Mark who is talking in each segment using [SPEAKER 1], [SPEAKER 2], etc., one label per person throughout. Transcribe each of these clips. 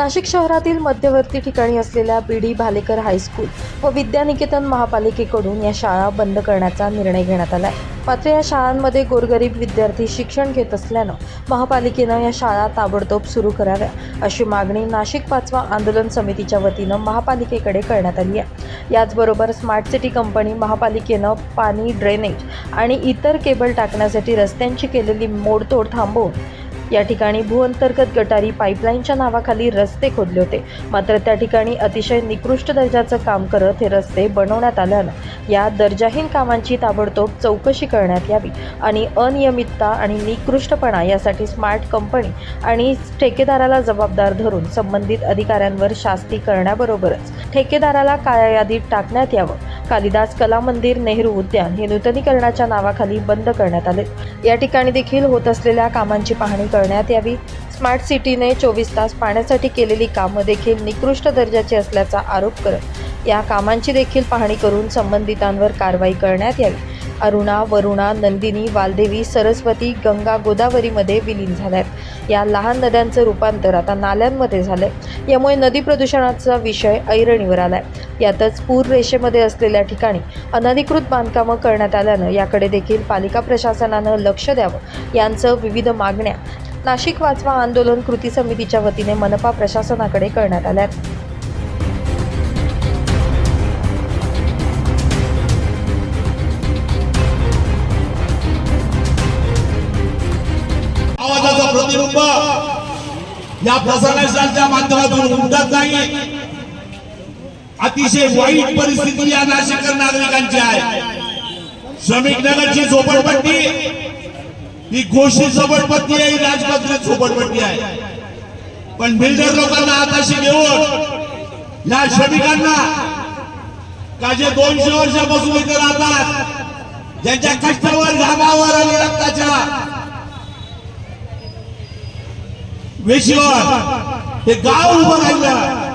[SPEAKER 1] नाशिक शहरातील मध्यवर्ती ठिकाणी असलेल्या बी डी भालेकर हायस्कूल व विद्यानिकेतन महापालिकेकडून या शाळा बंद करण्याचा निर्णय घेण्यात आला आहे मात्र या शाळांमध्ये गोरगरीब विद्यार्थी शिक्षण घेत असल्यानं महापालिकेनं या शाळा ताबडतोब सुरू कराव्या अशी मागणी नाशिक पाचवा आंदोलन समितीच्या वतीनं महापालिकेकडे करण्यात आली आहे. याचबरोबर स्मार्ट सिटी कंपनी महापालिकेनं पाणी ड्रेनेज आणि इतर केबल टाकण्यासाठी रस्त्यांची केलेली मोडतोड थांबवून या ठिकाणी भूअंतर्गत गटारी पाईपलाईनच्या नावाखाली रस्ते खोदले होते. मात्र त्या ठिकाणी अतिशय निकृष्ट दर्जाचं काम करत हे रस्ते बनवण्यात आल्यानं या दर्जाहीन कामांची ताबडतोब चौकशी करण्यात यावी आणि अनियमितता आणि निकृष्टपणा यासाठी स्मार्ट कंपनी आणि ठेकेदाराला जबाबदार धरून संबंधित अधिकाऱ्यांवर शास्ती करण्याबरोबरच ठेकेदाराला काळ्या यादीत टाकण्यात यावं. कालिदास कला मंदिर नेहरू उद्यान हे नूतनीकरणाच्या नावाखाली बंद करण्यात आले या ठिकाणी देखील होत असलेल्या कामांची पाहणी करण्यात यावी. स्मार्ट सिटीने चोवीस तास पाण्यासाठी केलेली कामं देखील निकृष्ट दर्जाची असल्याचा आरोप करत या कामांची देखील पाहणी करून संबंधितांवर कारवाई करण्यात यावी. अरुणा वरुणा नंदिनी वालदेवी सरस्वती गंगा गोदावरीमध्ये विलीन झाल्यात. या लहान नद्यांचं रूपांतर आता नाल्यांमध्ये झालंय. यामुळे नदी प्रदूषणाचा विषय ऐरणीवर आलाय. यातच पूर रेषेमध्ये असलेल्या ठिकाणी अनधिकृत बांधकामं करण्यात आल्यानं याकडे देखील पालिका प्रशासनानं लक्ष द्यावं. यांचं विविध मागण्या नाशिक वाचवा आंदोलन कृती समितीच्या वतीने मनपा प्रशासनाकडे करण्यात आल्यात.
[SPEAKER 2] आवाजाचा प्रतिरूप या प्रसारणाच्या माध्यमातून उमटत नाही. अतिशय वाईट परिस्थिती या नाशिककर नागरिकांची आहे. श्रमिक नगरची झोपडपट्टी ही घोषित झोपडपट्टी आहे ही राजपत्रित झोपडपट्टी आहे. पण बिल्डर लोकांना हाताशी घेऊन या श्रमिकांना का जे दोनशे वर्षापासून इथे राहतात ज्यांच्या कष्टावर घामावर आणि रक्ताच्या वेशीवर हे गाव उभं राहिलं.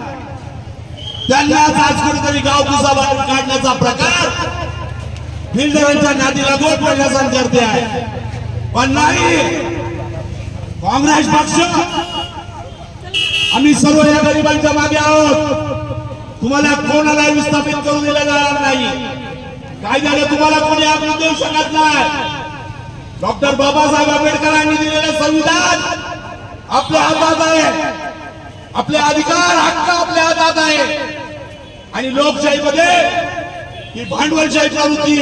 [SPEAKER 2] त्यांनाच आज कुठेतरी गाव कुसा काढण्याचा प्रकार बिल्डरांच्या नादी गोड पडण्याचा करते आहे पण नाही काँग्रेस पक्ष! आम्ही सर्व या गरिबांच्या मागे आहोत. तुम्हाला कोणाला विस्थापित करून दिलं जाणार नाही. कायद्याने तुम्हाला कोणी आपण देऊ शकत नाही. डॉक्टर बाबासाहेब आंबेडकरांनी दिलेलं संविधान आपल्या हातात आहे. आपले अधिकार हक्क आपल्या हातात आहे. आणि लोकशाहीमध्ये ही भांडवलशाही प्रवृत्ती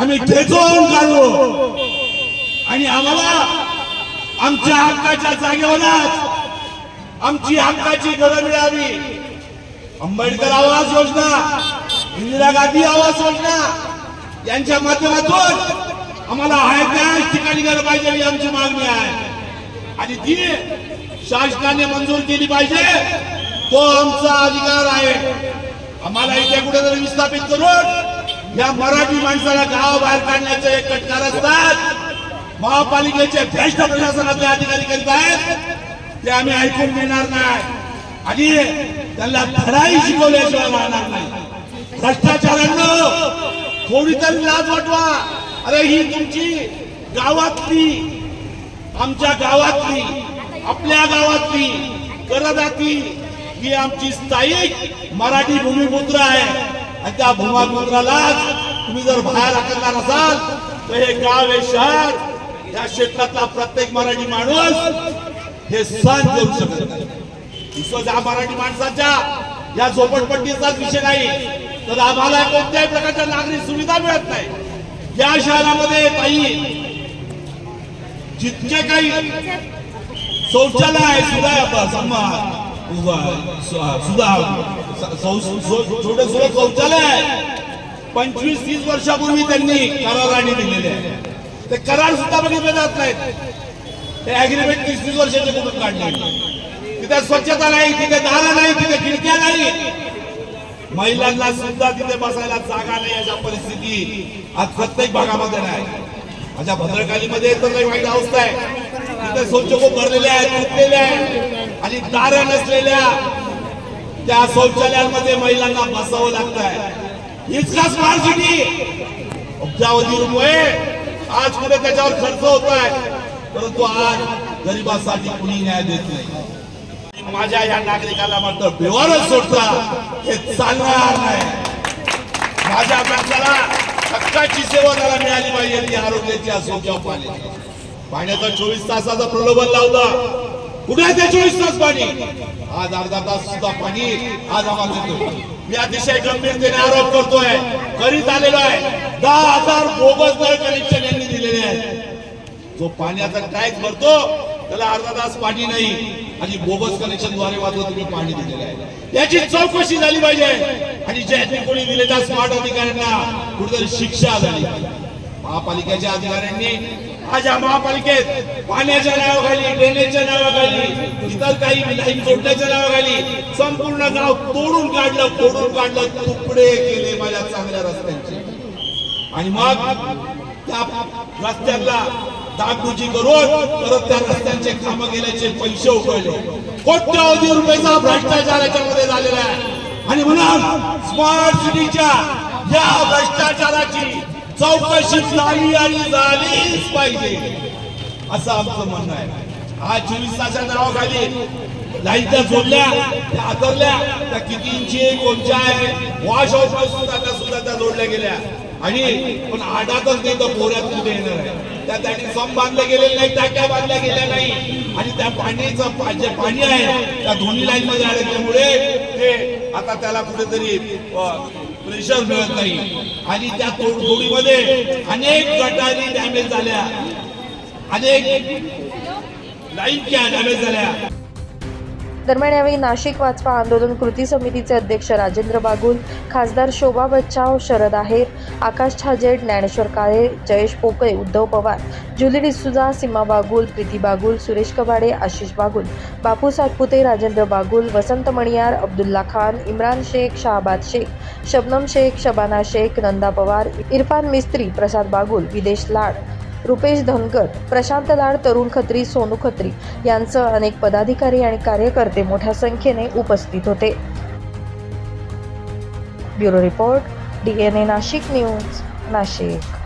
[SPEAKER 2] आम्ही ठेचून काढू आणि आम्हाला आमच्या हक्काच्या जागेवरच आमची हक्काची घरं मिळावी. आंबेडकर आवास योजना इंदिरा गांधी आवास योजना यांच्या माध्यमातून आम्हाला आहे त्याच ठिकाणी घरं पाहिजे ही आमची मागणी आहे. आणि ती शासनाने मंजूर केली पाहिजे तो आमचा अधिकार आहे. आम्हाला इथे कुठेतरी विस्थापित करून या मराठी माणसाला गावाबाहेर काढण्याचे एक कटकार असतात महापालिकेचे भ्रष्ट प्रशासनातले अधिकारी करीत आहेत ते आम्ही ऐकून घेणार नाही. आणि त्यांना धडाही शिकवल्याशिवाय राहणार नाही. भ्रष्टाचारांना थोडी तरी लाज वाटवा. अरे ही तुमची गावातली आमच्या गावातली आपल्या गावातली करदाती ही आमची स्थायिक मराठी भूमिपुत्र आहे. आणि त्या भूमिपुत्रालाच तुम्ही जर बाहेर हाकलणार असाल तर हे गाव हे शहर या क्षेत्रातला प्रत्येक मराठी माणूस हे सहन करू शकत नाही. या मराठी माणसाच्या या झोपडपट्टीचाच विषय नाही तर आम्हाला कोणत्याही प्रकारच्या नागरिक सुविधा मिळत नाही. या शहरामध्ये काही जितके काही शौचालय सुद्धा सुद्धा छोटे छोटे शौचालय आहे. पंचवीस तीस वर्षापूर्वी त्यांनी कराराने दिलेले आहे. ते करार सुद्धा बघितले जात नाहीत. ते अग्रीमेंट तीस तीस वर्षाचे कुठून काढले? तिथे स्वच्छता नाही तिथे दारा नाही तिथे खिडक्या नाही. महिलांना सुद्धा तिथे बसायला जागा नाही अशा परिस्थिती आज प्रत्येक भागामध्ये नाही. माझ्या भद्रकालीमध्ये तर काही वाईट अवस्था आहे. तिथे स्वच्छ भरलेले भरलेल्या आहेत तुटलेले आहेत आणि दारा नसलेल्या त्या शौचालयांमध्ये महिलांना बसावं लागत आहे हीच का स्मार्ट सिटी अब्जावधी आज कुठे त्याच्यावर खर्च होत आहे परंतु आज गरिबासाठी कुणी न्याय देत नाही. माझ्या या नागरिकाला मात्र व्यवहारच सोडता हे चालणार नाही. माझ्या माणसाला हक्काची सेवा त्याला मिळाली पाहिजे ती आरोग्याची असो किंवा पाण्याची. पाण्याचा चोवीस तासाचा प्रलोभन लावला कुठे ते चोवीस तास पाणी? आज अर्धा तास सुद्धा पाणी आज आम्हाला देतो. मी अतिशय गंभीरतेने आरोप करतोय. करीत आलेलो आहे. दहा हजार बोगस नळ कनेक्शन जो पाण्याचा टॅक्स भरतो त्याला अर्धा तास पाणी नाही. आणि बोगस कनेक्शनद्वारे मात्र तुम्ही पाणी दिलेलं आहे. याची चौकशी झाली पाहिजे. आणि ज्यांनी कोणी दिलेल्या स्मार्ट अधिकाऱ्यांना कुठेतरी शिक्षा झाली. महापालिकेच्या अधिकाऱ्यांनी आज या महापालिकेत पाण्याच्या नावाखाली ड्रेनेजच्या नावाखाली इतर काही लाईन जोडण्याच्या नावाखाली संपूर्ण गाव तोडून काढलं तोडून काढलं तुकडे केले माझ्या चांगल्या रस्त्यांचे. आणि मग त्या रस्त्यातला डागडुजी करून परत त्या रस्त्यांचे काम केल्याचे पैसे उकळले. कोट्यावधी रुपयाचा भ्रष्टाचार याच्यामध्ये झालेला आहे. आणि म्हणून स्मार्ट सिटीच्या या भ्रष्टाचाराची चौकशी झाली आणि झालीच पाहिजे. असं आमचं म्हणणं आहे. आज चोवीस तासाच्या नावाखाली लाईन त्या जोडल्या त्या आदरल्या त्या किती इंची कोणत्या आहे वॉश हाऊस सुद्धा त्या सुद्धा त्या जोडल्या गेल्या. आणि पण आडातच नाही तर पोऱ्यात कुठे येणार आहे. त्या त्याने सम बांधले गेलेले नाही टाक्या बांधल्या गेल्या नाही. आणि त्या पाण्याचं जे पाणी आहे त्या दोन्ही लाईन मध्ये अडकल्यामुळे ते आता त्याला कुठेतरी प्रेशर मिळत नाही. आणि त्या तोडफोडीमध्ये अनेक गटारी डॅमेज झाल्या. अनेक लाईन क्या डॅमेज झाल्या.
[SPEAKER 1] दरम्यान यावेळी नाशिक वाचवा आंदोलन कृती समितीचे अध्यक्ष राजेंद्र बागुल खासदार शोभा बच्चाव शरद आहेर आकाश ठाजेड ज्ञानेश्वर काळे जयेश पोकळे उद्धव पवार जुली डिसुजा सीमा बागुल प्रीती बागुल सुरेश कबाडे आशिष बागुल बापू सातपुते राजेंद्र बागुल वसंत मणियार अब्दुल्ला खान इम्रान शेख शहाबाद शेख शबनम शेख शबाना शेख नंदा पवार इरफान मिस्त्री प्रसाद बागुल विदेश लाड रुपेश धनगर प्रशांत लाड तरुण खत्री सोनू खत्री यांसह अनेक पदाधिकारी आणि कार्यकर्ते मोठ्या संख्येने उपस्थित होते. Bureau report D N A Nashik news Nashik.